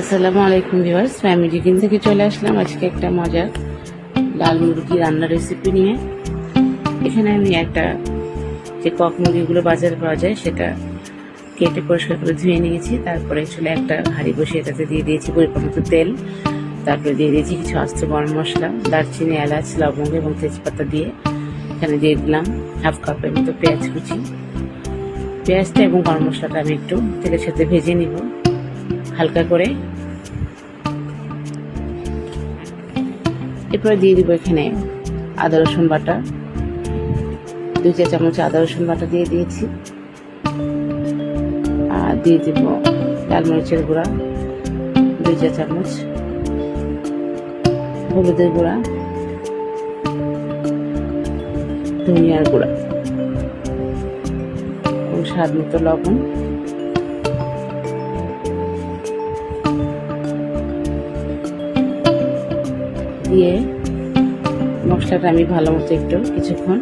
আসসালামু আলাইকুম viewers family কিন থেকে চলে আসলাম। আজকে একটা মজার লাল মুরগি রান্নার রেসিপি নিয়ে। এখানে আমি একটা যে কক মুরগিগুলো বাজারে পাওয়া যায়, সেটা কেটে পরিষ্কার করে ধুয়ে নিয়েছি। তারপরে চলে একটা হাঁড়ি বসিয়ে তাতে দিয়ে দিয়েছি পরিমাণ মতো তেল। তারপরে দিয়ে দিয়েছি কিছু আস্ত গরম মশলা, দারচিনি, এলাচ, লবঙ্গ এবং তেজপাতা দিয়ে এখানে দিয়ে দিলাম হাফ কাপের মতো পেঁয়াজ কুচি। পেঁয়াজটা এবং গরম মশলাটা আমি একটু তেলের সাথে ভেজে নিব। হালকা করে। এরপরে দিয়ে দিব এখানে আদা, রসুন বাটা। দুই চা চামচ আদা, রসুন বাটা দিয়ে দিয়েছি। আর দিয়ে দিব লাল মরিচের গুঁড়া, দুই চা চামচ। হলুদের গুঁড়া, ধনিয়ার গুঁড়া। এবং স্বাদ মতো লবণ। দিয়ে মশলাটা আমি ভালো মতো একটু কিছুক্ষণ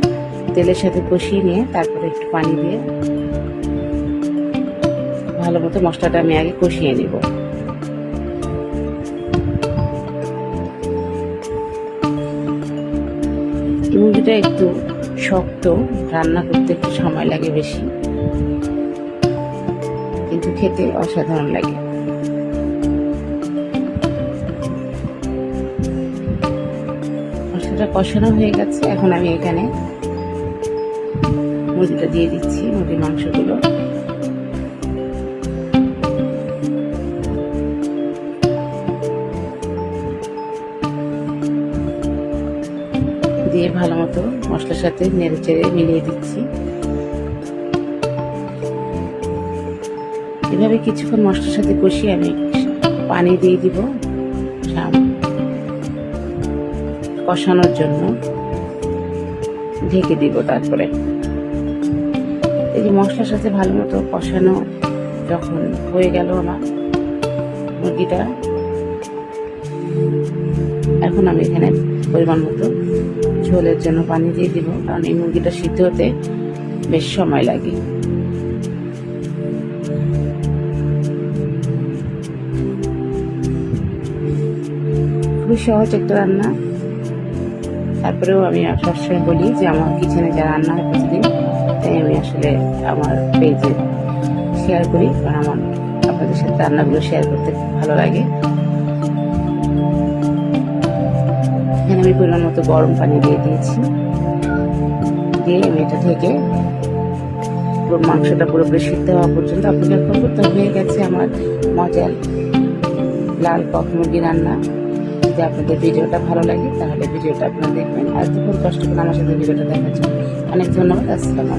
তেলের সাথে কষিয়ে নিয়ে তারপরে একটু পানি দিয়ে ভালো মতো মশলাটা আমি আগে কষিয়ে নিব। মুরগিটা একটু শক্ত, রান্না করতে একটু সময় লাগে বেশি, কিন্তু খেতে অসাধারণ লাগে। মশলাটা কষানো হয়ে গেছে। এখন আমি এখানে মুরগিটা দিয়ে দিচ্ছি, মুরগির মাংসগুলো। দিয়ে ভালো মতো মশলার সাথে নেড়ে চেড়ে মিলিয়ে দিচ্ছি। এভাবে কিছুক্ষণ মশলার সাথে কষিয়ে আমি পানি দিয়ে দিব কষানোর জন্য ঢেকে দিব তারপরে। এই যে মশলার সাথে ভালো মতো কষানো যখন হয়ে গেল আমার মুরগিটা, এখন আমি এখানে পরিমাণ মতো ঝোলের জন্য পানি দিয়ে দিব, কারণ এই মুরগিটা সিদ্ধ হতে বেশ সময় লাগে। খুবই সহজ একটা রান্না। তারপরেও আমি সবসময় বলি যে আমার কিচেনে যা রান্না হয় প্রতিদিন, তাই আমি আসলে আমার পেজে শেয়ার করি, কারণ আমার আপনাদের সাথে রান্নাগুলো শেয়ার করতে ভালো লাগে। এখানে আমি পরিমাণ মতো গরম পানি দিয়ে দিয়েছি। দিয়ে আমি এটা থেকে পুরো মাংসটা পুরোপুরি সিদ্ধ হওয়া পর্যন্ত অপেক্ষা করব। তো হয়ে গেছে আমার মজার লাল কক মুরগি রান্না। যদি আপনাদের ভিডিওটা ভালো লাগে, তাহলে ভিডিওটা আপনারা দেখবেন। আর খুব কষ্ট করে আমার সাথে ভিডিওটা দেখার অনেক ধন্যবাদ, আসসালাম